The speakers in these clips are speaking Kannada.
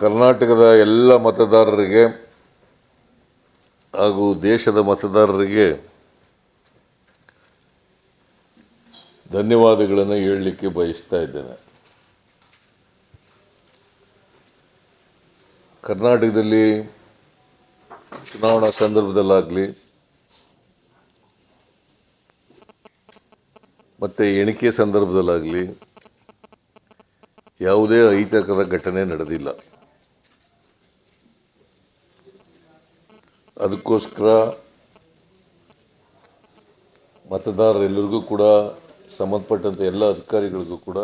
ಕರ್ನಾಟಕದ ಎಲ್ಲ ಮತದಾರರಿಗೆ ಹಾಗೂ ದೇಶದ ಮತದಾರರಿಗೆ ಧನ್ಯವಾದಗಳನ್ನು ಹೇಳಲಿಕ್ಕೆ ಬಯಸ್ತಾ ಇದ್ದೇನೆ. ಕರ್ನಾಟಕದಲ್ಲಿ ಚುನಾವಣಾ ಸಂದರ್ಭದಲ್ಲಾಗಲಿ ಮತ್ತು ಎಣಿಕೆ ಸಂದರ್ಭದಲ್ಲಾಗಲಿ ಯಾವುದೇ ಅಹಿತಕರ ಘಟನೆ ನಡೆದಿಲ್ಲ. ಅದಕ್ಕೋಸ್ಕರ ಮತದಾರರೆಲ್ಲರಿಗೂ ಕೂಡ ಸಂಬಂಧಪಟ್ಟಂಥ ಎಲ್ಲ ಅಧಿಕಾರಿಗಳಿಗೂ ಕೂಡ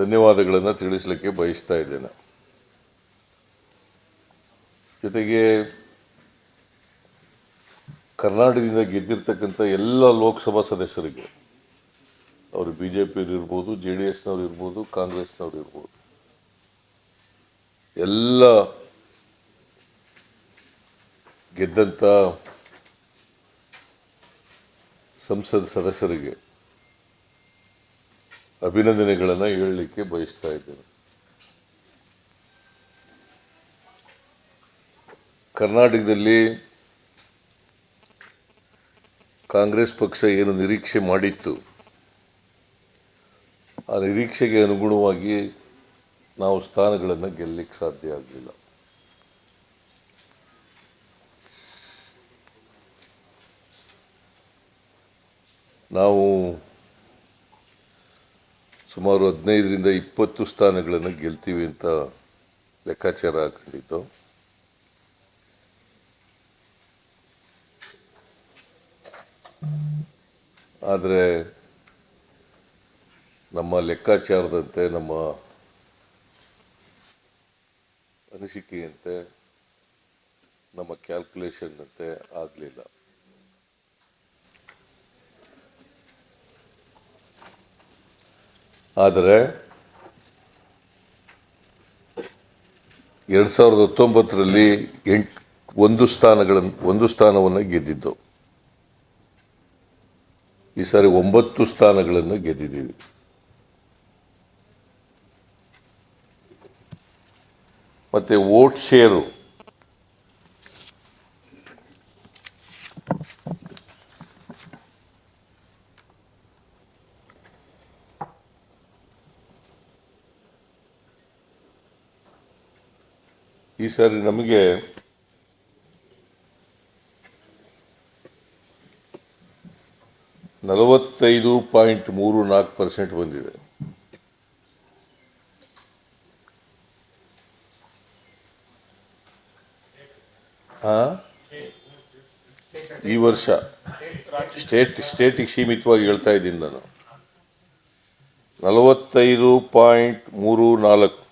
ಧನ್ಯವಾದಗಳನ್ನು ತಿಳಿಸಲಿಕ್ಕೆ ಬಯಸ್ತಾ ಇದ್ದೇನೆ. ಜೊತೆಗೆ ಕರ್ನಾಟಕದಿಂದ ಗೆದ್ದಿರ್ತಕ್ಕಂಥ ಎಲ್ಲ ಲೋಕಸಭಾ ಸದಸ್ಯರಿಗೆ, ಅವರು ಬಿ ಜೆ ಪಿಯವ್ರು ಇರ್ಬೋದು, ಜೆ ಡಿ ಎಸ್ನವ್ರು ಇರ್ಬೋದು, ಕಾಂಗ್ರೆಸ್ನವ್ರು ಇರ್ಬೋದು ಎಲ್ಲ ಗೆದ್ದಂಥ ಸಂಸದ ಸದಸ್ಯರಿಗೆ ಅಭಿನಂದನೆಗಳನ್ನು ಹೇಳಲಿಕ್ಕೆ ಬಯಸ್ತಾ ಇದ್ದೇನೆ. ಕರ್ನಾಟಕದಲ್ಲಿ ಕಾಂಗ್ರೆಸ್ ಪಕ್ಷ ಏನು ನಿರೀಕ್ಷೆ ಮಾಡಿತ್ತು, ಆ ನಿರೀಕ್ಷೆಗೆ ಅನುಗುಣವಾಗಿ ನಾವು ಸ್ಥಾನಗಳನ್ನು ಗೆಲ್ಲಲಿಕ್ಕೆ ಸಾಧ್ಯ ಆಗಲಿಲ್ಲ. ನಾವು ಸುಮಾರು ಹದಿನೈದರಿಂದ ಇಪ್ಪತ್ತು ಸ್ಥಾನಗಳನ್ನು ಗೆಲ್ತೀವಿ ಅಂತ ಲೆಕ್ಕಾಚಾರ ಹಾಕೊಂಡಿದ್ದು. ಆದರೆ ನಮ್ಮ ಲೆಕ್ಕಾಚಾರದಂತೆ ನಮ್ಮ ಅನಿಸಿಕೆಯಂತೆ ನಮ್ಮ ಕ್ಯಾಲ್ಕುಲೇಷನ್ನಂತೆ ಆಗಲಿಲ್ಲ. ಆದರೆ ಎರಡು ಸಾವಿರದ ಹತ್ತೊಂಬತ್ತರಲ್ಲಿ ಎಂಟು, ಒಂದು ಸ್ಥಾನಗಳನ್ನು ಒಂದು ಸ್ಥಾನವನ್ನು ಗೆದ್ದಿದ್ದು. ಈ ಸಾರಿ ಒಂಬತ್ತು ಸ್ಥಾನಗಳನ್ನು ಗೆದ್ದಿದ್ದೀವಿ. ಮತ್ತೆ ವೋಟ್ ಶೇರು. ಈ ಸಾರಿ ನಮಗೆ ನಲವತ್ತೈದು ಪಾಯಿಂಟ್ ಮೂರು ನಾಲ್ಕು ಪರ್ಸೆಂಟ್ ಬಂದಿದೆ ಆ? ಈ ವರ್ಷ. ಸ್ಟೇಟ್, ಸ್ಟೇಟಿಗೆ ಸೀಮಿತವಾಗಿ ಹೇಳ್ತಾ ಇದ್ದೀನಿ ನಾನು. ನಲವತ್ತೈದು ಪಾಯಿಂಟ್ ಮೂರು ನಾಲ್ಕು.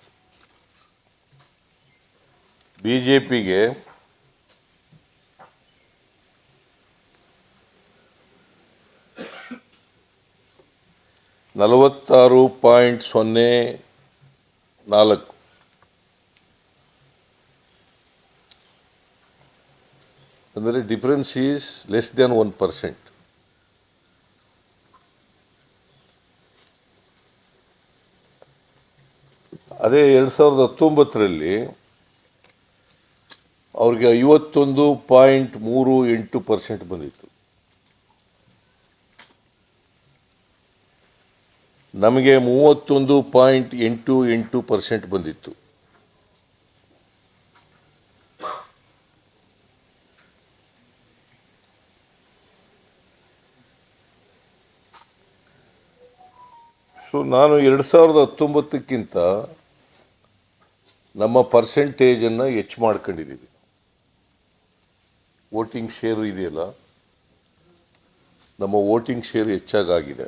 ಬಿ ಜೆ ಪಿಗೆ ನಲವತ್ತಾರು ಪಾಯಿಂಟ್ ಸೊನ್ನೆ ನಾಲ್ಕು. ಅಂದರೆ difference is less than one percent ಅದೇ ಎರಡು ಸಾವಿರದ ಹತ್ತೊಂಬತ್ತರಲ್ಲಿ ಅವ್ರಿಗೆ ಐವತ್ತೊಂದು ಪಾಯಿಂಟ್ ಮೂರು ಎಂಟು ಪರ್ಸೆಂಟ್ ಬಂದಿತ್ತು. ನಮಗೆ ಮೂವತ್ತೊಂದು ಪಾಯಿಂಟ್ ಎಂಟು ಎಂಟು ಪರ್ಸೆಂಟ್ ಬಂದಿತ್ತು. ಸೊ ನಾನು ಎರಡು ಸಾವಿರದ ಹತ್ತೊಂಬತ್ತಕ್ಕಿಂತ ನಮ್ಮ ಪರ್ಸೆಂಟೇಜನ್ನು ಹೆಚ್ಚು ಮಾಡ್ಕೊಂಡಿದ್ದೀವಿ ವೋಟಿಂಗ್ ಶೇರು ಇದೆಯಲ್ಲ? ನಮ್ಮ ವೋಟಿಂಗ್ ಶೇರ್ ಹೆಚ್ಚಾಗಿದೆ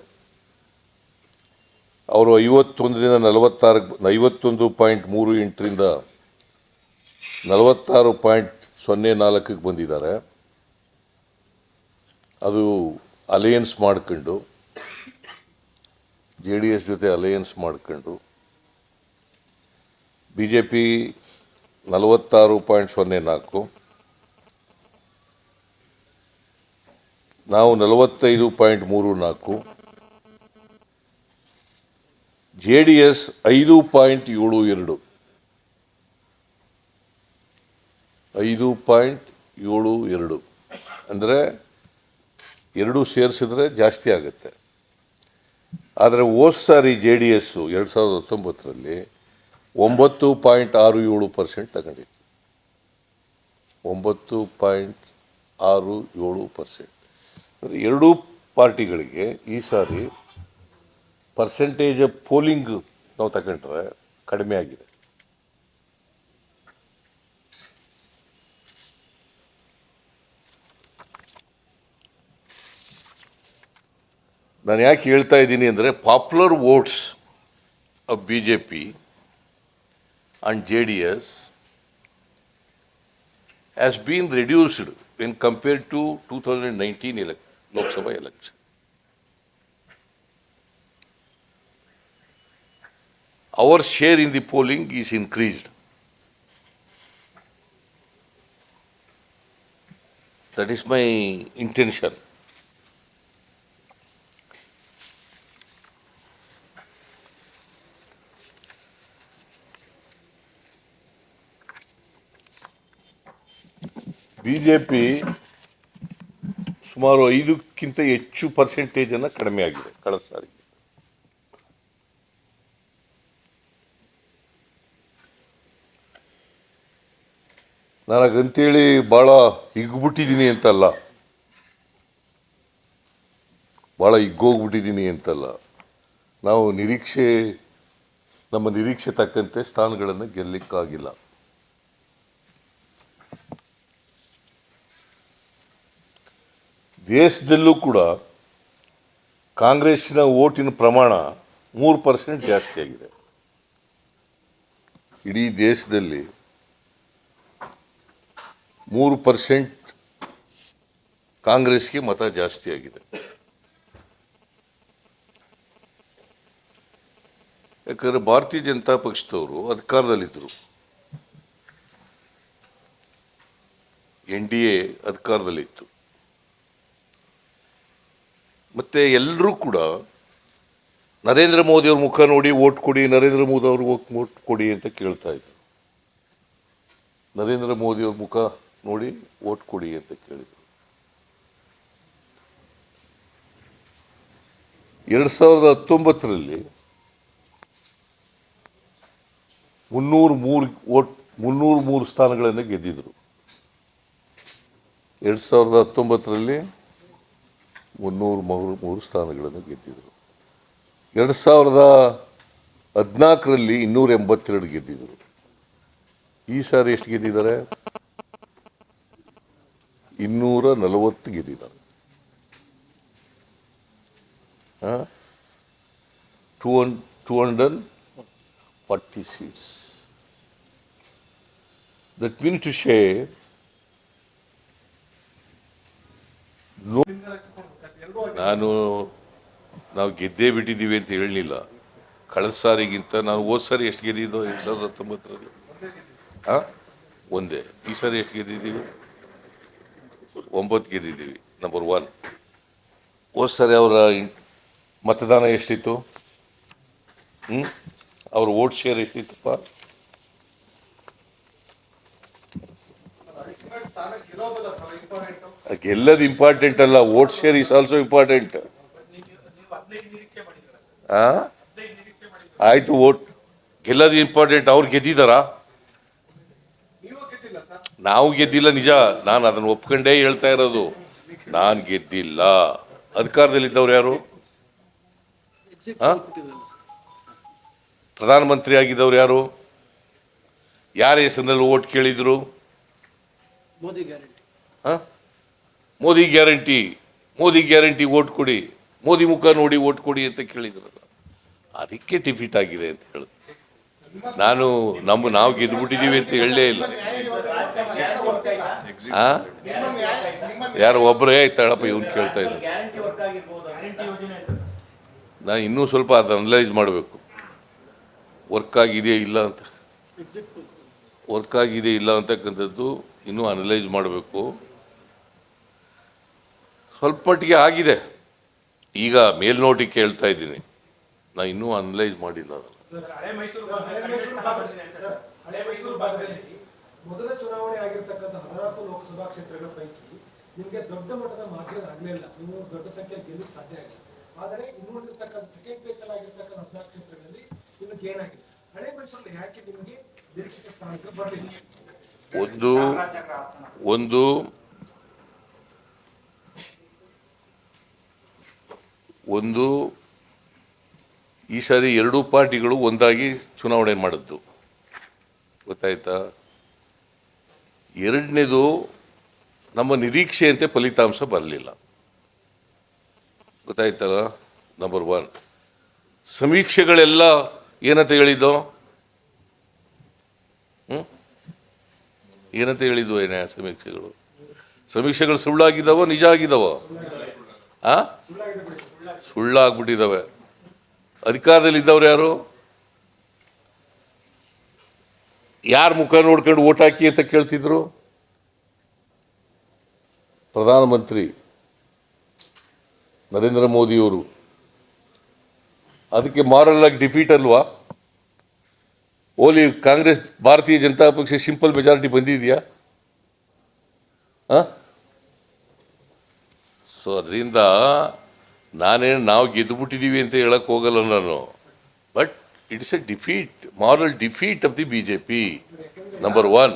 ಅವರು ಐವತ್ತೊಂದರಿಂದ ನಲವತ್ತಾರು ಐವತ್ತೊಂದು ಪಾಯಿಂಟ್ ಮೂರು ಎಂಟರಿಂದ ನಲವತ್ತಾರು ಪಾಯಿಂಟ್ ಸೊನ್ನೆ ನಾಲ್ಕಕ್ಕೆ ಬಂದಿದ್ದಾರೆ. ಅದು ಅಲಯನ್ಸ್ ಮಾಡ್ಕೊಂಡು ಜೆ ಡಿ ಎಸ್ ಜೊತೆ ಅಲಯನ್ಸ್ ಮಾಡ್ಕೊಂಡು ಬಿ ಜೆ ಪಿ ನಲವತ್ತಾರು ಪಾಯಿಂಟ್ ಸೊನ್ನೆ ನಾಲ್ಕು, ನಾವು ನಲವತ್ತೈದು ಪಾಯಿಂಟ್ ಮೂರು ನಾಲ್ಕು, ಜೆ ಡಿ ಎಸ್ ಐದು ಪಾಯಿಂಟ್ ಏಳು ಎರಡು. ಐದು ಪಾಯಿಂಟ್ ಏಳು ಎರಡು. ಅಂದರೆ ಎರಡು ಸೇರಿಸಿದ್ರೆ ಜಾಸ್ತಿ ಆಗುತ್ತೆ. ಆದರೆ ಹೋದ ಸಾರಿ ಜೆ ಡಿ ಎಸ್ಸು ಎರಡು ಸಾವಿರದ ಹತ್ತೊಂಬತ್ತರಲ್ಲಿ ಒಂಬತ್ತು ಪಾಯಿಂಟ್ ಆರು ಏಳು ಪರ್ಸೆಂಟ್ ತಗೊಂಡಿತ್ತು. ಒಂಬತ್ತು ಪಾಯಿಂಟ್ ಆರು ಏಳು ಪರ್ಸೆಂಟ್. ಎರಡೂ ಪಾರ್ಟಿಗಳಿಗೆ ಈ ಸಾರಿ ಪರ್ಸೆಂಟೇಜ್ ಪೋಲಿಂಗ್ ನಾವು ತಗೊಂಡ್ರೆ ಕಡಿಮೆ ಆಗಿದೆ. ನಾನು ಯಾಕೆ ಹೇಳ್ತಾ ಇದ್ದೀನಿ ಅಂದರೆ popular votes of B J P and J D S been reduced in compare to two thousand nineteen elec Lok Sabha election our share in the polling is increased. That is my intention. BJP ಸುಮಾರು ಐದಕ್ಕಿಂತ ಹೆಚ್ಚು ಪರ್ಸೆಂಟೇಜನ್ನು ಕಡಿಮೆ ಆಗಿದೆ ಕಳೆದ ಸಾರಿಗೆ ನನಗಂತೇಳಿ ಭಾಳ ಹಿಗ್ಬಿಟ್ಟಿದ್ದೀನಿ ಅಂತಲ್ಲ. ಭಾಳ ಹಿಗ್ಗೋಗ್ಬಿಟ್ಟಿದ್ದೀನಿ ಅಂತಲ್ಲ. ನಾವು ನಿರೀಕ್ಷೆ, ನಮ್ಮ ನಿರೀಕ್ಷೆ ತಕ್ಕಂತೆ ಸ್ಥಾನಗಳನ್ನು ಗೆಲ್ಲಕ್ಕಾಗಿಲ್ಲ. ದೇಶದಲ್ಲೂ ಕೂಡ ಕಾಂಗ್ರೆಸ್ಸಿನ ಓಟಿನ ಪ್ರಮಾಣ ಮೂರು ಪರ್ಸೆಂಟ್ ಜಾಸ್ತಿ ಆಗಿದೆ. ಇಡೀ ದೇಶದಲ್ಲಿ ಮೂರು ಪರ್ಸೆಂಟ್ ಕಾಂಗ್ರೆಸ್ಗೆ ಮತ ಜಾಸ್ತಿ ಆಗಿದೆ. ಯಾಕಂದರೆ ಭಾರತೀಯ ಜನತಾ ಪಕ್ಷದವರು ಅಧಿಕಾರದಲ್ಲಿದ್ದರು. ಎನ್ ಡಿ ಎ ಅಧಿಕಾರದಲ್ಲಿತ್ತು. ಮತ್ತೆ ಎಲ್ಲರೂ ಕೂಡ ನರೇಂದ್ರ ಮೋದಿ ಅವ್ರ ಮುಖ ನೋಡಿ ಓಟ್ ಕೊಡಿ, ನರೇಂದ್ರ ಮೋದಿ ಅವ್ರಿಗೆ ಓಟ್ ಕೊಡಿ ಅಂತ ಕೇಳ್ತಾ ಇದ್ದರು ನರೇಂದ್ರ ಮೋದಿ ಅವ್ರ ಮುಖ ನೋಡಿ ಓಟ್ ಕೊಡಿ ಅಂತ ಕೇಳಿದರು. ಎರಡು ಸಾವಿರದ ಹತ್ತೊಂಬತ್ತರಲ್ಲಿ ಮುನ್ನೂರು ಮೂರು ಓಟ್ ಮುನ್ನೂರು ಮೂರು ಸ್ಥಾನಗಳನ್ನು ಗೆದ್ದಿದ್ರು. ಎರಡು ಸಾವಿರದ ಹತ್ತೊಂಬತ್ತರಲ್ಲಿ ಮುನ್ನೂರು ಮೂರು ಮೂರು ಸ್ಥಾನಗಳನ್ನು ಗೆದ್ದಿದ್ದರು ಎರಡು ಸಾವಿರದ ಹದಿನಾಲ್ಕರಲ್ಲಿ ಇನ್ನೂರ ಎಂಬತ್ತೆರಡು ಗೆದ್ದಿದ್ರು. ಈ ಸಾರಿ ಎಷ್ಟು ಗೆದ್ದಿದ್ದಾರೆ? ಇನ್ನೂರ ನಲವತ್ತು ಗೆದ್ದಿದ್ದಾರೆ. Two hundred two hundred forty seats. That mean to ಶೇ ನಾನು ನಾವು ಗೆದ್ದೇ ಬಿಟ್ಟಿದ್ದೀವಿ ಅಂತ ಹೇಳಲಿಲ್ಲ. ಕಳೆದ ಸಾರಿಗಿಂತ ನಾನು ಹೋದ ಸಾರಿ ಎಷ್ಟು ಗೆದ್ದಿದ್ದು? ಎರಡು ಸಾವಿರದ ಹತ್ತೊಂಬತ್ತರಲ್ಲಿ. ಹಾಂ ಒಂದೇ. ಈ ಸಾರಿ ಎಷ್ಟು ಗೆದ್ದಿದ್ದೀವಿ? ಒಂಬತ್ತು ಗೆದ್ದಿದ್ದೀವಿ ನಂಬರ್ ಒನ್ ಹೋದ ಸಾರಿ ಅವರ ಮತದಾನ ಎಷ್ಟಿತ್ತು? ಹ್ಞೂ ಅವ್ರ ಓಟ್ ಶೇರ್ ಎಷ್ಟಿತ್ತಪ್ಪ? ಗೆಲ್ಲದು ಇಂಪಾರ್ಟೆಂಟ್ ಅಲ್ಲ vote share is also important ಆ? ಆಯ್ತು ವೋಟ್ ಗೆಲ್ಲದು ಇಂಪಾರ್ಟೆಂಟ್ ಅವ್ರು ಗೆದ್ದಿದ್ದಾರಾ ನಾವು ಗೆದ್ದಿಲ್ಲ ನಿಜ. ನಾನು ಅದನ್ನು ಒಪ್ಕೊಂಡೇ ಹೇಳ್ತಾ ಇರೋದು. ನಾನು ಗೆದ್ದಿಲ್ಲ. ಅಧಿಕಾರದಲ್ಲಿದ್ದವ್ರು ಯಾರು? ಪ್ರಧಾನಮಂತ್ರಿ ಆಗಿದ್ದವ್ರು ಯಾರು? ಯಾರ ಹೆಸರಿನಲ್ಲಿ ಓಟ್ ಕೇಳಿದ್ರು? ಮೋದಿ ಗ್ಯಾರಂಟಿ. ಆ? Modi guarantee Modi guarantee vote ಕೊಡಿ ಮೋದಿ ಮುಖ ನೋಡಿ ಓಟ್ ಕೊಡಿ ಅಂತ ಕೇಳಿದ್ರಲ್ಲ. ಅದಕ್ಕೆ ಡಿಫೀಟ್ ಆಗಿದೆ ಅಂತ ಹೇಳುದು ನಾನು ನಮ್ಮ ನಾವು ಗೆದ್ದುಬಿಟ್ಟಿದ್ದೀವಿ ಅಂತ ಹೇಳಲೇ ಇಲ್ಲ. ಆ? ಯಾರು ಒಬ್ಬರೇ ಆಯ್ತಾಳಪ್ಪ ಇವ್ನು ಕೇಳ್ತಾ ಇದ್ರು. ನಾನು ಇನ್ನೂ ಸ್ವಲ್ಪ ಅದು ಅನಲೈಸ್ ಮಾಡಬೇಕು. ವರ್ಕ್ ಆಗಿದೆ ಇಲ್ಲ ಅಂತ. ವರ್ಕ್ ಆಗಿದೆ ಇಲ್ಲ ಅಂತಕ್ಕಂಥದ್ದು ಇನ್ನೂ ಅನಲೈಸ್ ಮಾಡಬೇಕು. ಸ್ವಲ್ಪ ಮಟ್ಟಿಗೆ ಆಗಿದೆ. ಈಗ ಮೇಲ್ನೋಟಕ್ಕೆ ಹೇಳ್ತಾ ಇದ್ದೀನಿ. ನಾ ಇನ್ನೂ ಅನಲೈಸ್ ಮಾಡಿಲ್ಲ ಅದನ್ನ. ಸರ್ ಹಳೆ ಮೈಸೂರು ಭಾಗದಲ್ಲಿ ಸರ್ ಹಳೆ ಮೈಸೂರು ಭಾಗದಲ್ಲಿ ಮೊದಲ ಚುನಾವಣೆ ಆಗಿರ್ತಕ್ಕಂಥ ಹದಿನಾಲ್ಕು ಲೋಕಸಭಾ ಕ್ಷೇತ್ರಗಳ ಪೈಕಿ ನಿಮಗೆ ದೊಡ್ಡ ಮಟ್ಟದ ಮಾರ್ಜಿನ್ ಆಗಲಿಲ್ಲ ನೀವು ದೊಡ್ಡ ಸಂಖ್ಯೆ ಗೆಲ್ಲಕ್ಕೆ ಸಾಧ್ಯ ಆಗಿಲ್ಲ ಆದರೆ ಇನ್ನುಳಿದಿರ್ತಕ್ಕಂಥ ಸೆಕೆಂಡ್ ಪ್ಲೇಸ್ ಅಲ್ಲಿ ಆಗಿರ್ತಕ್ಕಂಥ ಹದಿನಾಲ್ಕು ಕ್ಷೇತ್ರಗಳಲ್ಲಿ ನಿಮಗೆ ಗೇನ್ ಆಗಿದೆ ಹಳೆ ಮೈಸೂರಲ್ಲಿ ಯಾಕೆ ನಿಮಗೆ ನಿರೀಕ್ಷಿತ ಸ್ಥಾನಕ್ಕೆ ಬರಲಿಲ್ಲ? ಒಂದು ಒಂದು ಒಂದು, ಈ ಸಾರಿ ಎರಡೂ ಪಾರ್ಟಿಗಳು ಒಂದಾಗಿ ಚುನಾವಣೆ ಮಾಡಿದ್ದು. ಗೊತ್ತಾಯ್ತಾ? ಎರಡನೇದು ನಮ್ಮ ನಿರೀಕ್ಷೆಯಂತೆ ಫಲಿತಾಂಶ ಬರಲಿಲ್ಲ. ಗೊತ್ತಾಯ್ತಲ್ಲ? ನಂಬರ್ ಒನ್ ಸಮೀಕ್ಷೆಗಳೆಲ್ಲ ಏನಂತ ಹೇಳಿದ್ದು? ಹ್ಮ್? ಏನಂತ ಹೇಳಿದ್ವು ಏನೇ ಸಮೀಕ್ಷೆಗಳು? ಸಮೀಕ್ಷೆಗಳು ಸುಳ್ಳಾಗಿದ್ದಾವೋ ನಿಜ ಆಗಿದ್ದಾವೋ ಆ? ಸುಳ್ಳಾಗ್ಬಿಟ್ಟಿದ್ದಾವೆ. ಅಧಿಕಾರದಲ್ಲಿ ಇದ್ದವ್ರು ಯಾರು? ಯಾರ ಮುಖ ನೋಡ್ಕೊಂಡು ಓಟ್ ಹಾಕಿ ಅಂತ ಕೇಳ್ತಿದ್ರು? ಪ್ರಧಾನಮಂತ್ರಿ ನರೇಂದ್ರ ಮೋದಿಯವರು. ಅದಕ್ಕೆ ಮಾರಲ್ ಆಗಿ ಡಿಫೀಟ್ ಅಲ್ವಾ? ಓಲಿ ಕಾಂಗ್ರೆಸ್ ಭಾರತೀಯ ಜನತಾ ಪಕ್ಷ ಸಿಂಪಲ್ ಮೆಜಾರಿಟಿ ಬಂದಿದೆಯಾ? ಸೊ ಅದರಿಂದ ನಾನೇನು ನಾವು ಗೆದ್ದುಬಿಟ್ಟಿದ್ದೀವಿ ಅಂತ ಹೇಳಕ್ಕೆ ಹೋಗಲ್ಲ ನಾನು. But it's a defeat moral defeat of the B J P number one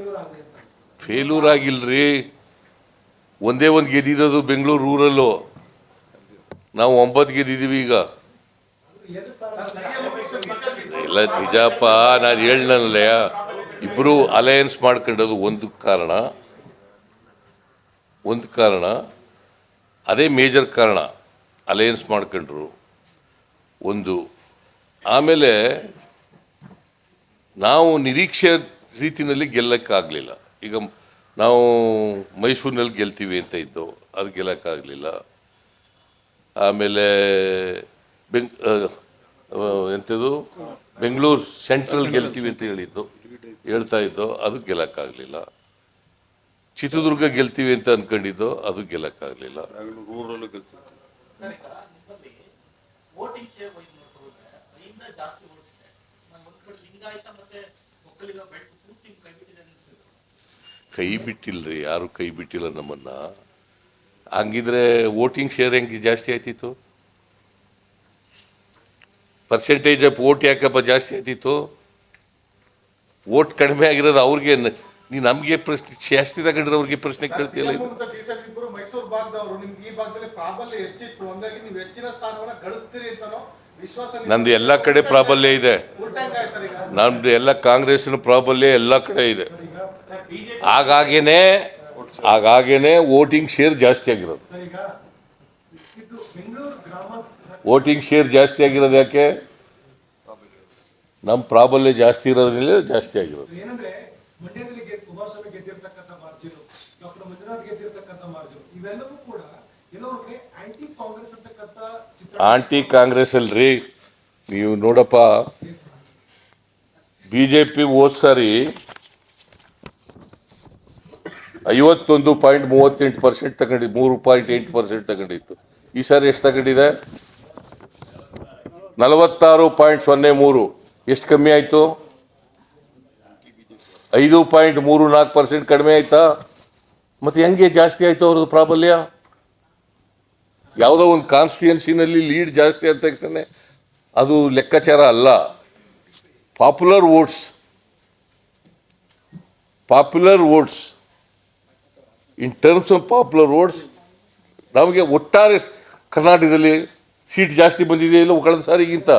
failure? Failure ಆಗಿಲ್ರಿ. ಒಂದೇ ಒಂದು ಗೆದ್ದಿದ್ದು ಬೆಂಗಳೂರು ರೂರಲ್ಲು. ನಾವು ಒಂಬತ್ತು ಗೆದ್ದಿದ್ದೀವಿ ಈಗ. ಇಲ್ಲ, ನಿಜಪ್ಪ, ನಾನು ಹೇಳನಲ್ಲ ಇಬ್ಬರು ಅಲಯನ್ಸ್ ಮಾಡ್ಕೊಂಡದು ಒಂದು ಕಾರಣ. ಒಂದು ಕಾರಣ, ಅದೇ ಮೇಜರ್ ಕಾರಣ ಅಲಯನ್ಸ್ ಮಾಡ್ಕೊಂಡ್ರು. ಒಂದು, ಆಮೇಲೆ ನಾವು ನಿರೀಕ್ಷೆ ರೀತಿಯಲ್ಲಿ ಗೆಲ್ಲಕ್ಕಾಗಲಿಲ್ಲ. ಈಗ ನಾವು ಮೈಸೂರಿನಲ್ಲಿ ಗೆಲ್ತೀವಿ ಅಂತ ಇದ್ದು ಅದು ಗೆಲ್ಲಕ್ಕಾಗಲಿಲ್ಲ. ಆಮೇಲೆ ಬೆಂಗ್ ಎಂಥದ್ದು ಬೆಂಗಳೂರು ಸೆಂಟ್ರಲ್ ಗೆಲ್ತೀವಿ ಅಂತ ಹೇಳಿದ್ದು ಹೇಳ್ತಾ ಇದ್ದೋ ಅದು ಗೆಲ್ಲಕ್ಕಾಗಲಿಲ್ಲ. ಚಿತ್ರದುರ್ಗ ಗೆಲ್ತೀವಿ ಅಂತ ಅಂದ್ಕೊಂಡಿದ್ದೋ ಅದು ಗೆಲ್ಲಕ್ಕಾಗಲಿಲ್ಲ ಸರ್ ಈಗ ನಿಮ್ಮಲ್ಲಿ ವೋಟಿಂಗ್ ಶೇರ್ ವೈಸ್ ನೋಡ್ಕೊಂಡ್ರೆ ಇನ್ನ ಜಾಸ್ತಿ ಓಡಿಸಿದೆ ನಾನು ಒಂದ್ ಕಡೆ ಲಿಂಗಾಯತ ಮತ್ತೆ ಒಕ್ಕಲಿಗ ಬೆಳಕು ಪೂರ್ತಿ ಕೈ ಬಿಟ್ಟಿದೆ ಅನಿಸ್ತದೆ ಕೈ ಬಿಟ್ಟಿಲ್ರಿ ಯಾರು ಕೈ ಬಿಟ್ಟಿಲ್ಲ ನಮ್ಮನ್ನ. ಹಂಗಿದ್ರೆ ವೋಟಿಂಗ್ ಶೇರ್ ಹೆಂಗೆ ಜಾಸ್ತಿ ಆಯ್ತಿತ್ತು? ಪರ್ಸೆಂಟೇಜ್ ಆಫ್ ವೋಟ್ ಯಾಕಪ್ಪ ಜಾಸ್ತಿ ಆಯ್ತಿತ್ತು? ವೋಟ್ ಕಡಿಮೆ ಆಗಿರೋದು ಅವ್ರಿಗೆ ನ- ನಮಗೆ ಪ್ರಶ್ನೆ ಜಾಸ್ತಿ ತಗೊಂಡ್ರೆ ಪ್ರಶ್ನೆ ಕೇಳ್ತಿಲ್ಲ ನಂದು ಎಲ್ಲ ಕಡೆ ಪ್ರಾಬಲ್ಯ ಇದೆ. ನಮ್ದು ಎಲ್ಲ ಕಾಂಗ್ರೆಸ್ ಪ್ರಾಬಲ್ಯ ಎಲ್ಲ ಕಡೆ ಇದೆ. ಹಾಗಾಗೇನೆ ಹಾಗಾಗಿನೇ ವೋಟಿಂಗ್ ಶೇರ್ ಜಾಸ್ತಿ ಆಗಿರೋದು. ವೋಟಿಂಗ್ ಶೇರ್ ಜಾಸ್ತಿ ಆಗಿರೋದು ಯಾಕೆ? ನಮ್ಮ ಪ್ರಾಬಲ್ಯ ಜಾಸ್ತಿ ಇರೋದ್ರಲ್ಲಿ ಜಾಸ್ತಿ ಆಗಿರೋದು. ಆಂಟಿ ಕಾಂಗ್ರೆಸ್ ಅಲ್ರಿ. ನೀವು ನೋಡಪ್ಪ ಬಿ ಜೆ ಪಿ ಹೋದ್ ಸಾರಿ ಐವತ್ತೊಂದು ಪಾಯಿಂಟ್ ಮೂವತ್ತೆಂಟು ಪರ್ಸೆಂಟ್ ತಗೊಂಡಿದ್ದು, ಮೂರು ಪಾಯಿಂಟ್ ಎಂಟು ಪರ್ಸೆಂಟ್ ತಗೊಂಡಿತ್ತು. ಈ ಸಾರಿ ಎಷ್ಟು ತಗೊಂಡಿದೆ? ನಲವತ್ತಾರು ಪಾಯಿಂಟ್ ಸೊನ್ನೆ ಮೂರು. ಎಷ್ಟು ಕಮ್ಮಿ ಆಯಿತು? ಐದು ಪಾಯಿಂಟ್ ಮೂರು ನಾಲ್ಕು ಪರ್ಸೆಂಟ್ ಕಡಿಮೆ ಆಯ್ತಾ? ಮತ್ತೆ ಹೆಂಗೆ ಜಾಸ್ತಿ ಆಯಿತು ಅವ್ರದ್ದು ಪ್ರಾಬಲ್ಯ? ಯಾವುದೋ ಒಂದು ಕಾನ್ಸ್ಟಿಟ್ಯೂನ್ಸಿನಲ್ಲಿ ಲೀಡ್ ಜಾಸ್ತಿ ಆದ ತಕ್ಷಣ ಅದು ಲೆಕ್ಕಾಚಾರ ಅಲ್ಲ. Popular votes popular votes in terms of popular votes ನಮಗೆ ಒಟ್ಟಾರೆ ಕರ್ನಾಟಕದಲ್ಲಿ ಸೀಟ್ ಜಾಸ್ತಿ ಬಂದಿದೆ ಇಲ್ಲ ಕಳೆದ ಸಾರಿಗಿಂತ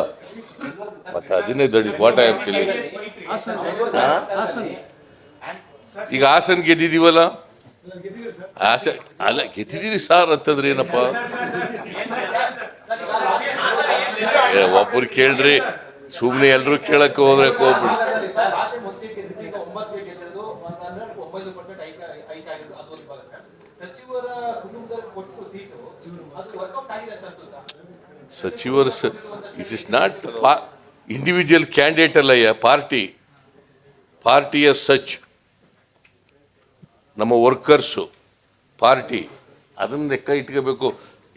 ಮತ್ತೆ ಅದನ್ನೇ ದಟ್ ಇಸ್ ವಾಟ್ ಐ ಈಗ ಹಾಸನ್ ಗೆದ್ದಿದೀವಲ್ಲ ಗೆದ್ದಿದೆ ಹಾಸನ್ ಅಲ್ಲ ಗೆದ್ದಿದ್ದೀರಿ ಸಾರ್ ಅಂತಂದ್ರೆ ಏನಪ್ಪ? ಏ, ಒಬ್ರು ಕೇಳ್ರಿ ಸುಮ್ಮನೆ ಎಲ್ಲರೂ ಕೇಳಕ್ಕೆ ಹೋದ್ರೆ ಹೋಗ್ಬಿಡಿ ಸರ್ ಲಾಸ್ಟ್ ಟೈಮ್ ಒಂದು ಸೀಟ್ ಗೆದ್ದಿದ್ದು ಈಗ ಒಂಬತ್ತು ಸೀಟ್ ಗೆದ್ದಿರೋದು ಅಂತಂದ್ರೆ ಒಂಬೈದು ಪರ್ಸೆಂಟ್ ಹೈಕ್ ಹೈಕ್ ಆಗಿರೋದು ಅದು ಒಂದು ಭಾಗ ಸರ್ ಸಚಿವರ ಕುಟುಂಬದಲ್ಲಿ ಕೊಟ್ಟು ಸೀಟು ಅದು ವರ್ಕೌಟ್ ಆಗಿದೆ ಅಂತ ಅನ್ಸುತ್ತಾ ಸಚಿವರು it is not pa individual candidate ಅಲ್ಲಯ್ಯ ಪಾರ್ಟಿ. ಪಾರ್ಟಿಯ ಸಚ್, ನಮ್ಮ ವರ್ಕರ್ಸು, ಪಾರ್ಟಿ. ಅದನ್ನು ಲೆಕ್ಕ ಇಟ್ಕೋಬೇಕು.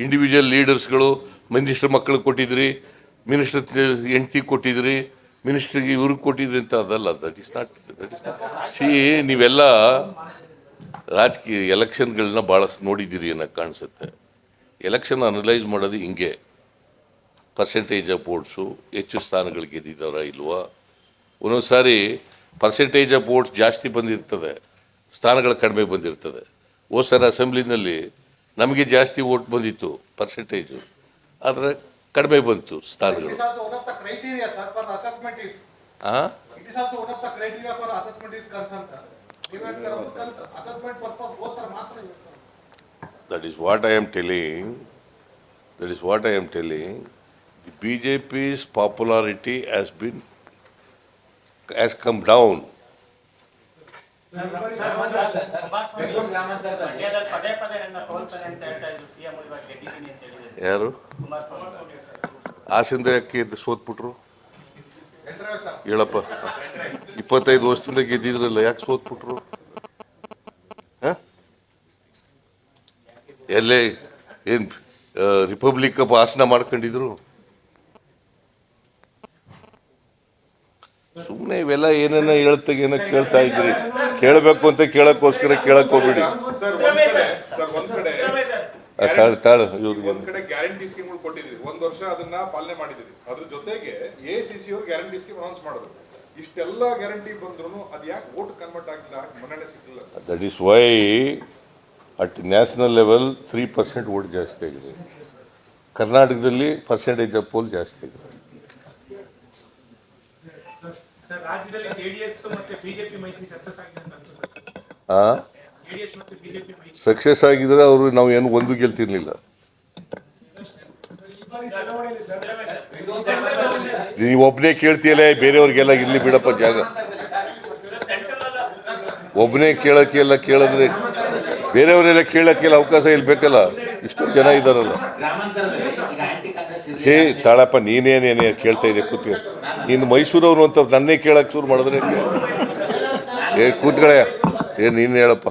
ಇಂಡಿವಿಜುವಲ್ ಲೀಡರ್ಸ್ಗಳು ಮಿನಿಸ್ಟರ್ ಮಕ್ಕಳಿಗೆ ಕೊಟ್ಟಿದ್ರಿ ಮಿನಿಸ್ಟರ್ ಹೆಂಡ್ತಿ ಕೊಟ್ಟಿದ್ರಿ ಮಿನಿಸ್ಟ್ರಿಗೆ ಇವ್ರಿಗೆ ಕೊಟ್ಟಿದ್ರಿ ಅಂತ ಅದಲ್ಲ that is not that is not C ನೀವೆಲ್ಲ ರಾಜಕೀಯ ಎಲೆಕ್ಷನ್ಗಳನ್ನ ಭಾಳ ನೋಡಿದ್ದೀರಿ ಅನ್ನೋ ಕಾಣಿಸುತ್ತೆ. ಎಲೆಕ್ಷನ್ ಅನಲೈಸ್ ಮಾಡೋದು ಹಿಂಗೆ. ಪರ್ಸೆಂಟೇಜ್ ಆಫ್ ವೋಟ್ಸು ಹೆಚ್ಚು ಸ್ಥಾನಗಳು ಗೆದ್ದಿದ್ದಾರ ಇಲ್ವಾ? ಒಂದೊಂದು ಸಾರಿ ಪರ್ಸೆಂಟೇಜ್ ಆಫ್ ವೋಟ್ಸ್ ಜಾಸ್ತಿ ಬಂದಿರ್ತದೆ ಸ್ಥಾನಗಳು ಕಡಿಮೆ ಬಂದಿರ್ತದೆ. ಹೋದ ಸರ್ ಅಸೆಂಬ್ಲಿನಲ್ಲಿ ನಮಗೆ ಜಾಸ್ತಿ ವೋಟ್ ಬಂದಿತ್ತು ಪರ್ಸೆಂಟೇಜು ಆದರೆ ಕಡಿಮೆ ಬಂತು ಸ್ಥಾನಗಳು. That is what I am telling that is what I am ಹಾಂ the BJP's popularity has been, has come down. ಯಾರು ಹಾಸನದ ಯಾಕೆ ಸೋತ್ಬಿಟ್ರು. ಹೇಳಪ್ಪ ಇಪ್ಪತ್ತೈದು ವರ್ಷದಿಂದ ಗೆದ್ದಿದ್ರಲ್ಲ ಯಾಕೆ ಸೋತ್ಬಿಟ್ರು? ಎಲ್ಲೇ ಏನ್ ರಿಪಬ್ಲಿಕ್ ಭಾಷಣ ಮಾಡ್ಕೊಂಡಿದ್ರು ಸುಮ್ಮನೆ ಇವೆಲ್ಲ ಏನೇನೋ ಹೇಳ್ತಾಗೇನೋ ಕೇಳ್ತಾ ಇದ್ರಿ. ಕೇಳಬೇಕು ಅಂತ ಕೇಳಕ್ಕೋಸ್ಕರ ಕೇಳಕ್ ಹೋಗ್ಬಿಡಿ. ತಾಳು ತಾಳು ಇವ್ರಿಗೆ. ಒಂದ್ ಕಡೆ ಗ್ಯಾರಂಟಿ ಸ್ಕೀಮ್ಗಳು ಕೊಟ್ಟಿದ್ದೀವಿ. ಒಂದ್ ವರ್ಷ ಅದನ್ನ ಪಾಲನೆ ಮಾಡಿದ್ರಿ ಅದ್ರ ಜೊತೆಗೆ ಎ ಸಿ ಸಿ ಅವ್ರು ಗ್ಯಾರಂಟಿ ಸ್ಕೀಮ್ ಅನೌನ್ಸ್ ಮಾಡಿದ್ರು. ಇಷ್ಟೆಲ್ಲ ಗ್ಯಾರಂಟಿ ಬಂದ್ರು ಅದ್ ಯಾಕೆ ವೋಟ್ ಕನ್ವರ್ಟ್ ಆಗಿಲ್ಲ ಮನ್ನಣೆ ಸಿಕ್ಕಿಲ್ಲ that is why at national level three percent vote ಜಾಸ್ತಿ ಆಗಿದೆ. ಕರ್ನಾಟಕದಲ್ಲಿ ಪರ್ಸೆಂಟೇಜ್ ಆಫ್ ಪೋಲ್ ಜಾಸ್ತಿ ಆಗಿದೆ ಸರ್ ರಾಜ್ಯದಲ್ಲಿ ಜೆಡಿಎಸ್ ಮತ್ತೆ ಬಿಜೆಪಿ ಮೈತ್ರಿ ಸಕ್ಸಸ್ ಆಗಿದೆ ಅಂತ ಅನ್ಸುತ್ತೆ ಆ ಜೆಡಿಎಸ್ ಮತ್ತೆ ಬಿಜೆಪಿ ಮೈತ್ರಿ ಸಕ್ಸಸ್ ಆಗಿದ್ರೆ ಅವರು ನಾವು ಏನು ಒಂದು ಗೆಲ್ತಿರ್ಲಿಲ್ಲ. ಒಬ್ಬನೇ ಕೇಳ್ತೀಯಲ್ಲ ಬೇರೆಯವ್ರಿಗೆಲ್ಲ ಇರ್ಲಿ ಬಿಡಪ್ಪ ಜಾಗ. ಒಬ್ಬನೇ ಕೇಳಕ್ಕೆಲ್ಲ ಕೇಳಿದ್ರೆ ಬೇರೆಯವರೆಲ್ಲ ಕೇಳಕ್ಕೆಲ್ಲ ಅವಕಾಶ ಇಲ್ಲಿ ಬೇಕಲ್ಲ? ಇಷ್ಟೊಂದು ಜನ ಇದ್ದಾರಲ್ಲ. ಸೇ ತಾಳಪ್ಪ ನೀನೇನೇನೇ ಕೇಳ್ತಾ ಇದೆ ಕೂತಿ ನೀನು ಮೈಸೂರವ್ರು ಅಂತ ನನ್ನೇ ಕೇಳಕ್ ಶುರು ಮಾಡಿದ್ರೆ? ಏ, ಕೂತ್ಕಳೆ. ಏ, ನೀನು ಹೇಳಪ್ಪ.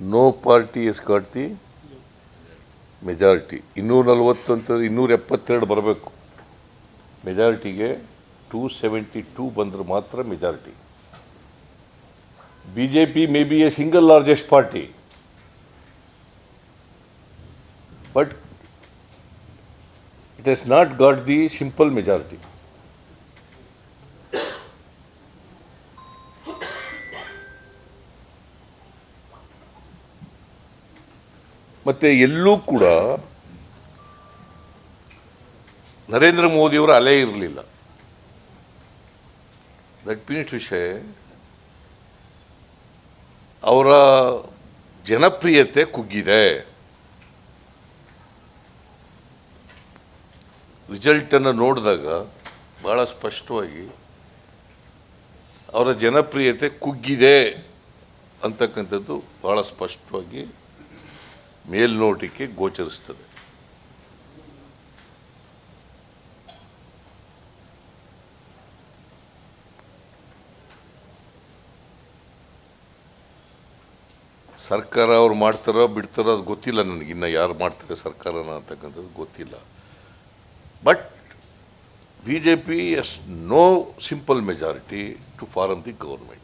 No party has got the majority. ಇನ್ನೂರ ನಲ್ವತ್ತು ಅಂತ ಇನ್ನೂರ ಎಪ್ಪತ್ತೆರಡು ಬರಬೇಕು. ಮೆಜಾರಿಟಿಗೆ ಟೂ ಸೆವೆಂಟಿ ಟೂ ಬಂದ್ರೆ ಮಾತ್ರ majority. B J P may be a, single largest party. But it has not got the simple majority ಮತ್ತು ಎಲ್ಲೂ ಕೂಡ ನರೇಂದ್ರ ಮೋದಿಯವರ ಅಲೆ ಇರಲಿಲ್ಲ. ದಟ್ ಮೀನ್ಸ್ ವಿಷಯ ಅವರ ಜನಪ್ರಿಯತೆ ಕುಗ್ಗಿದೆ. ರಿಸಲ್ಟನ್ನು ನೋಡಿದಾಗ ಭಾಳ ಸ್ಪಷ್ಟವಾಗಿ ಅವರ ಜನಪ್ರಿಯತೆ ಕುಗ್ಗಿದೆ ಅಂತಕ್ಕಂಥದ್ದು ಭಾಳ ಸ್ಪಷ್ಟವಾಗಿ ಮೇಲ್ನೋಟಕ್ಕೆ ಗೋಚರಿಸ್ತದೆ. ಸರ್ಕಾರ ಅವ್ರು ಮಾಡ್ತಾರೋ ಬಿಡ್ತಾರೋ ಅದು ಗೊತ್ತಿಲ್ಲ ನನಗೆ. ಇನ್ನು ಯಾರು ಮಾಡ್ತಾರೆ ಸರ್ಕಾರನ ಅಂತಕ್ಕಂಥದ್ದು ಗೊತ್ತಿಲ್ಲ. J P S no simple majority to form the government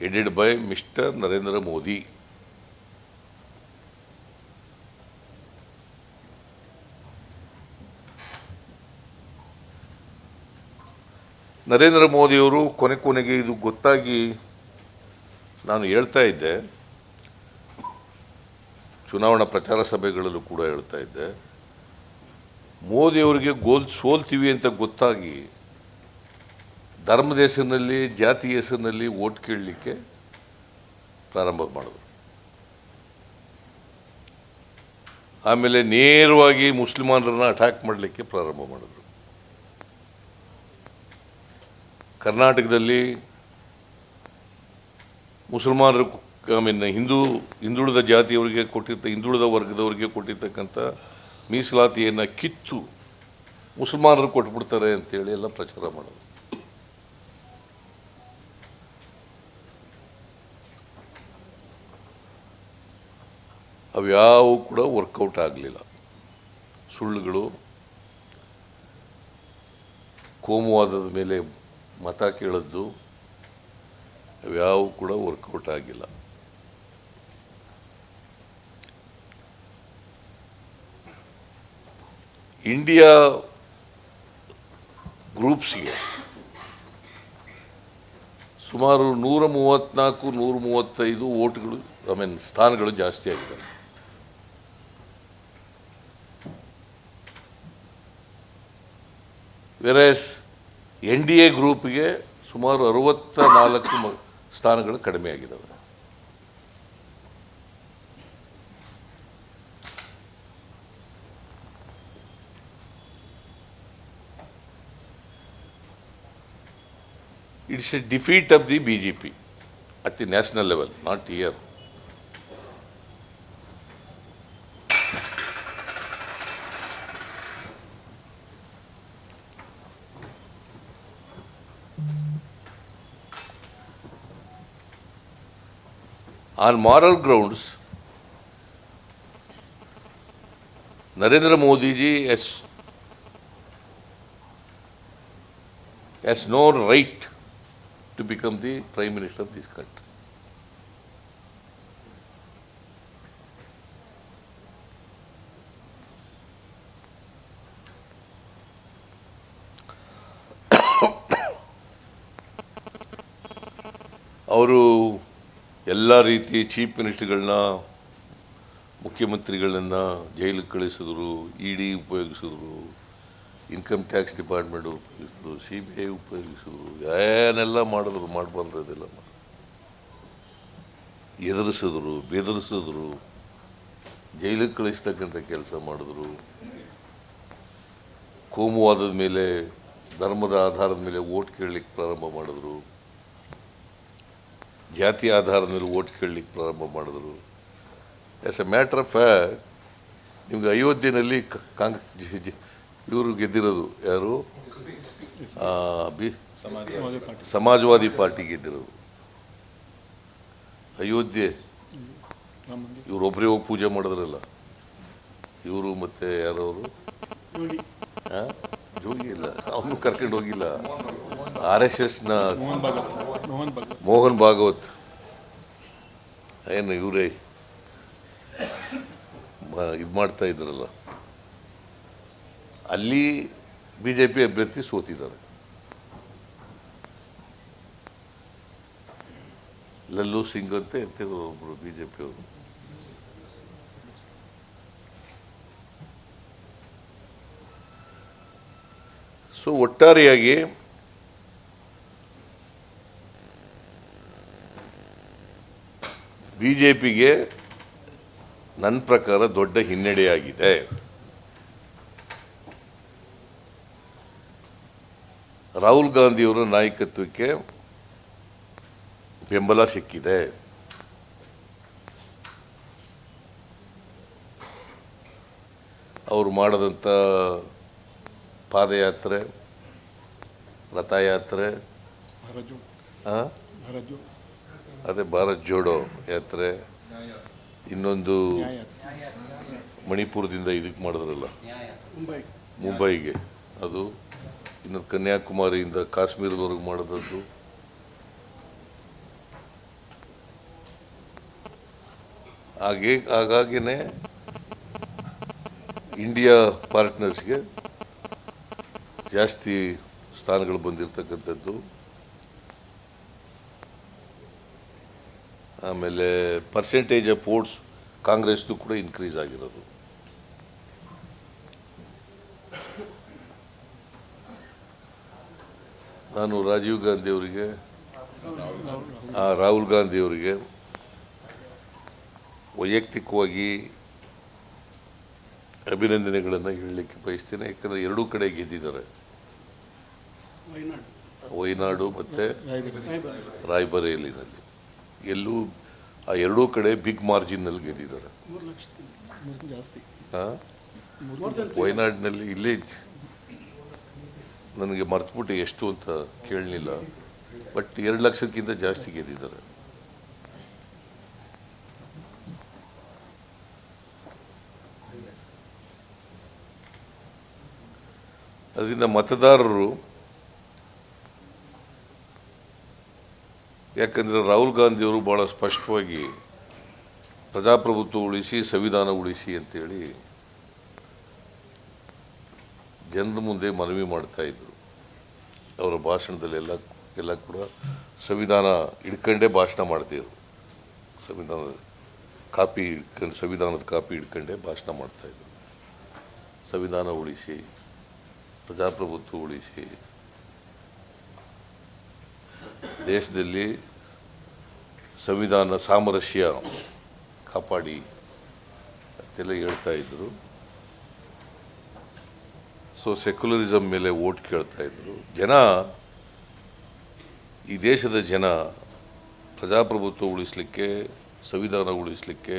headed by Mr. Narendra Modi. Narendra ಮೋದಿಯವರು ಕೊನೆ ಕೊನೆಗೆ ಇದು ಗೊತ್ತಾಗಿ ನಾನು ಹೇಳ್ತಾ ಇದ್ದೆ ಚುನಾವಣಾ ಪ್ರಚಾರ ಸಭೆಗಳಲ್ಲೂ ಕೂಡ ಹೇಳ್ತಾ ಇದ್ದೆ. ಮೋದಿಯವರಿಗೆ ಗೋಲ್ ಸೋಲ್ತೀವಿ ಅಂತ ಗೊತ್ತಾಗಿ ಧರ್ಮದ ಹೆಸರಿನಲ್ಲಿ, ಜಾತಿ ಹೆಸರಿನಲ್ಲಿ ಓಟ್ ಕೇಳಲಿಕ್ಕೆ ಪ್ರಾರಂಭ ಮಾಡಿದ್ರು. ಆಮೇಲೆ ನೇರವಾಗಿ ಮುಸ್ಲಿಮಾನರನ್ನು ಅಟ್ಯಾಕ್ ಮಾಡಲಿಕ್ಕೆ ಪ್ರಾರಂಭ ಮಾಡಿದ್ರು. ಕರ್ನಾಟಕದಲ್ಲಿ ಮುಸಲ್ಮಾನರು ಐ ಹಿಂದೂ ಹಿಂದುಳಿದ ಜಾತಿಯವರಿಗೆ ಕೊಟ್ಟಿರ್ತ ಹಿಂದುಳಿದ ವರ್ಗದವರಿಗೆ ಕೊಟ್ಟಿರ್ತಕ್ಕಂಥ ಮೀಸಲಾತಿಯನ್ನು ಕಿತ್ತು ಮುಸಲ್ಮಾನರು ಕೊಟ್ಬಿಡ್ತಾರೆ ಅಂತೇಳಿ ಎಲ್ಲ ಪ್ರಚಾರ ಮಾಡೋದು ಅವ್ಯಾವು ಕೂಡ ವರ್ಕೌಟ್ ಆಗಲಿಲ್ಲ ಸುಳ್ಳುಗಳು ಕೋಮುವಾದದ ಮೇಲೆ ಮತ ಕೇಳದ್ದು ಅವ್ಯಾವು ಕೂಡ ವರ್ಕೌಟ್ ಆಗಿಲ್ಲ ಇಂಡಿಯಾ ಗ್ರೂಪ್ಸ್ಗೆ ಸುಮಾರು ನೂರ ಮೂವತ್ತ್ನಾಲ್ಕು ನೂರ ಮೂವತ್ತೈದು ಓಟ್ಗಳು ಐ ಮೀನ್ ಸ್ಥಾನಗಳು ಜಾಸ್ತಿ ಆಗಿದೆ ವೆರಸ್ ಎನ್ ಡಿ ಎ ಗ್ರೂಪ್ಗೆ ಸುಮಾರು ಅರವತ್ತ ನಾಲ್ಕು ಸ್ಥಾನಗಳು ಕಡಿಮೆ ಆಗಿದ್ದಾವೆ. It's a defeat of the BJP at the national level, not here. On moral grounds, Narendra Modi ji has, has no right to become the Prime Minister of this country. ಅವರು ಎಲ್ಲ ರೀತಿ ಚೀಫ್ ಮಿನಿಸ್ಟರ್ಗಳನ್ನ, ಮುಖ್ಯಮಂತ್ರಿಗಳನ್ನ ಜೈಲಿಗೆ ಕಳಿಸಿದ್ರು ಇ ಡಿ ಉಪಯೋಗಿಸಿದ್ರು ಇನ್ಕಮ್ ಟ್ಯಾಕ್ಸ್ ಡಿಪಾರ್ಟ್ಮೆಂಟ್ ಉಪಯೋಗಿಸಿದ್ರು ಸಿ ಬಿ ಐ ಉಪಯೋಗಿಸಿದ್ರು ಏನೆಲ್ಲ ಮಾಡಿದ್ರು, ಮಾಡಬಾರ್ದು ಅದೆಲ್ಲ ಮಾಡಿ. ಎದುರಿಸಿದ್ರು, ಬೆದರಿಸಿದ್ರು, ಜೈಲಿಗೆ ಕಳಿಸ್ತಕ್ಕಂಥ ಕೆಲಸ ಮಾಡಿದ್ರು. ಕೋಮುವಾದದ ಮೇಲೆ, ಧರ್ಮದ ಆಧಾರದ ಮೇಲೆ ಓಟ್ ಕೇಳಲಿಕ್ಕೆ ಪ್ರಾರಂಭ ಮಾಡಿದ್ರು. ಜಾತಿ ಆಧಾರದ ಮೇಲೆ ಓಟ್ ಕೇಳಲಿಕ್ಕೆ ಪ್ರಾರಂಭ ಮಾಡಿದ್ರು. As a matter of fact ನಿಮ್ಗೆ ಅಯೋಧ್ಯೆಯಲ್ಲಿ ಕಾಂಗ್ರೆಸ್ ಇವರು ಗೆದ್ದಿರೋದು ಯಾರು? B Samajwadi party. ಗೆದ್ದಿರೋದು. ಅಯೋಧ್ಯೆ. ಇವರೊಬ್ಬರೇ ಹೋಗಿ ಪೂಜೆ ಮಾಡಿದ್ರಲ್ಲ. ಇವರು ಮತ್ತೆ ಯಾರವರು ಜೋಗಿ. ಇಲ್ಲ. ಅವನು ಕರ್ಕೊಂಡು ಹೋಗಿಲ್ಲ. ಆರ್ ಎಸ್ ಎಸ್ನ ಮೋಹನ್ ಭಾಗವತ್. ಏನು ಇವರೇ? ಇದು ಮಾಡ್ತಾ ಇದ್ರಲ್ಲ. ಅಲ್ಲಿ ಬಿ ಜೆ ಪಿ ಅಭ್ಯರ್ಥಿ ಸೋತಿದ್ದಾರೆ. ಲಲ್ಲು ಸಿಂಗ್ ಅಂತ ಇರ್ತಿದ್ರು ಒಬ್ಬರು ಬಿ ಜೆ ಪಿ ಅವರು. ಸೊ ಒಟ್ಟಾರೆಯಾಗಿ ಬಿ ಜೆ ಪಿಗೆ ನನ್ನ ಪ್ರಕಾರ ದೊಡ್ಡ ಹಿನ್ನಡೆಯಾಗಿದೆ ರಾಹುಲ್ ಗಾಂಧಿಯವರ ನಾಯಕತ್ವಕ್ಕೆ ಬೆಂಬಲ ಸಿಕ್ಕಿದೆ. ಅವರು ಮಾಡಿದಂಥ ಪಾದಯಾತ್ರೆ ರಥಯಾತ್ರೆ? ಅದೇ ಭಾರತ್ ಜೋಡೋ ಯಾತ್ರೆ. ಇನ್ನೊಂದು ಮಣಿಪುರದಿಂದ ಇದಕ್ಕೆ ಮಾಡಿದ್ರಲ್ಲ. ಮುಂಬೈಗೆ. ಅದು ಇನ್ನೊಂದು ಕನ್ಯಾಕುಮಾರಿಯಿಂದ ಕಾಶ್ಮೀರದವರೆಗೆ ಮಾಡಿದದ್ದು? ಹಾಗೇ, ಹಾಗಾಗಿನೇ ಇಂಡಿಯಾ ಪಾರ್ಟ್ನರ್ಸ್ಗೆ ಜಾಸ್ತಿ ಸ್ಥಾನಗಳು ಬಂದಿರತಕ್ಕಂಥದ್ದು. ಆಮೇಲೆ ಪರ್ಸೆಂಟೇಜ್ ಆಫ್ ವೋಟ್ಸ್ ಕಾಂಗ್ರೆಸ್ದು ಕೂಡ ಇನ್ಕ್ರೀಸ್ ಆಗಿರೋದು. ನಾನು ರಾಜೀವ್ ಗಾಂಧಿ ಅವರಿಗೆ ಆ, ರಾಹುಲ್ ಗಾಂಧಿ ಅವರಿಗೆ ವೈಯಕ್ತಿಕವಾಗಿ ಅಭಿನಂದನೆಗಳನ್ನು ಹೇಳಲಿಕ್ಕೆ ಬಯಸ್ತೇನೆ. ಯಾಕಂದರೆ ಎರಡೂ ಕಡೆ ಗೆದ್ದಿದ್ದಾರೆ. ವಯನಾಡು ಮತ್ತು ರಾಯ್ಬರೇಲಿನಲ್ಲಿ. ಎಲ್ಲೂ ಆ ಎರಡೂ ಕಡೆ ಬಿಗ್ ಮಾರ್ಜಿನ್ನಲ್ಲಿ ಗೆದ್ದಿದ್ದಾರೆ. ಹಾಂ? ವಯನಾಡಿನಲ್ಲಿ ಇಲ್ಲೇ ನನಗೆ ಮರ್ತುಬಿಟ್ಟು ಎಷ್ಟು ಅಂತ ಕೇಳಲಿಲ್ಲ. ಬಟ್ ಎರಡು ಲಕ್ಷಕ್ಕಿಂತ ಜಾಸ್ತಿ ಗೆದ್ದಿದ್ದಾರೆ. ಅದರಿಂದ ಮತದಾರರು, ಯಾಕಂದರೆ ರಾಹುಲ್ ಗಾಂಧಿಯವರು ಭಾಳ ಸ್ಪಷ್ಟವಾಗಿ ಪ್ರಜಾಪ್ರಭುತ್ವ ಉಳಿಸಿ, ಸಂವಿಧಾನ ಉಳಿಸಿ ಅಂತೇಳಿ ಜನರ ಮುಂದೆ ಮನವಿ ಮಾಡ್ತಾ ಇದ್ರು. ಅವರ ಭಾಷಣದಲ್ಲೆಲ್ಲ ಎಲ್ಲ ಕೂಡ ಸಂವಿಧಾನ ಹಿಡ್ಕೊಂಡೇ ಭಾಷಣ ಮಾಡ್ತಿದ್ರು. ಸಂವಿಧಾನದ ಕಾಪಿ ಹಿಡ್ಕೊಂಡು ಸಂವಿಧಾನದ ಕಾಪಿ ಹಿಡ್ಕೊಂಡೇ ಭಾಷಣ ಮಾಡ್ತಾಯಿದ್ರು ಸಂವಿಧಾನ ಉಳಿಸಿ, ಪ್ರಜಾಪ್ರಭುತ್ವ ಉಳಿಸಿ, ದೇಶದಲ್ಲಿ ಸಂವಿಧಾನ ಸಾಮರಸ್ಯ ಕಾಪಾಡಿ ಅಂತೆಲ್ಲ ಹೇಳ್ತಾ ಇದ್ರು. ಸೊ ಸೆಕ್ಯುಲರಿಸಮ್ ಮೇಲೆ ಓಟ್ ಕೇಳ್ತಾ ಇದ್ರು. ಜನ ಈ ದೇಶದ ಜನ ಪ್ರಜಾಪ್ರಭುತ್ವ ಉಳಿಸಲಿಕ್ಕೆ ಸಂವಿಧಾನ ಉಳಿಸಲಿಕ್ಕೆ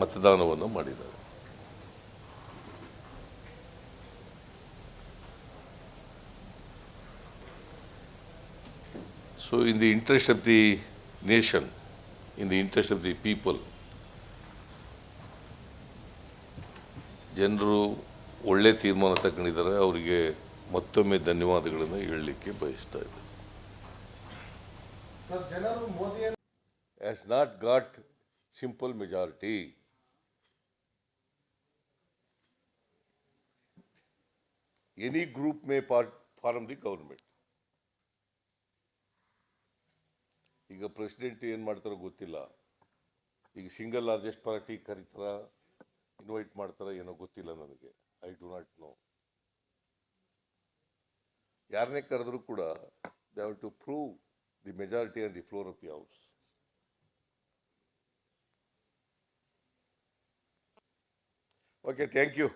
ಮತದಾನವನ್ನು ಮಾಡಿದ್ದಾರೆ. So in the interest of the nation in the interest of the people, ಜನರು ಒಳ್ಳೆ ತೀರ್ಮಾನ ತಗೊಂಡಿದ್ದಾರೆ ಅವರಿಗೆ ಮತ್ತೊಮ್ಮೆ ಧನ್ಯವಾದಗಳನ್ನು ಹೇಳಲಿಕ್ಕೆ ಬಯಸ್ತಾ ಇದ್ದಾರೆ sir not got simple majority any group may form the government ಈಗ ಪ್ರೆಸಿಡೆಂಟ್ ಏನು ಮಾಡ್ತಾರೋ ಗೊತ್ತಿಲ್ಲ. ಈಗ ಸಿಂಗಲ್ ಲಾರ್ಜೆಸ್ಟ್ ಪಾರ್ಟಿ ಕರೀತಾರ. ಇನ್ವೈಟ್ ಮಾಡ್ತಾರೋ ಏನೋ ಗೊತ್ತಿಲ್ಲ ನನಗೆ. ಐ ಡು ನಾಟ್ ನೋ ಯಾರನ್ನೇ ಕರೆದ್ರೂ ಕೂಡ they have to prove the majority on the floor of the house okay thank you.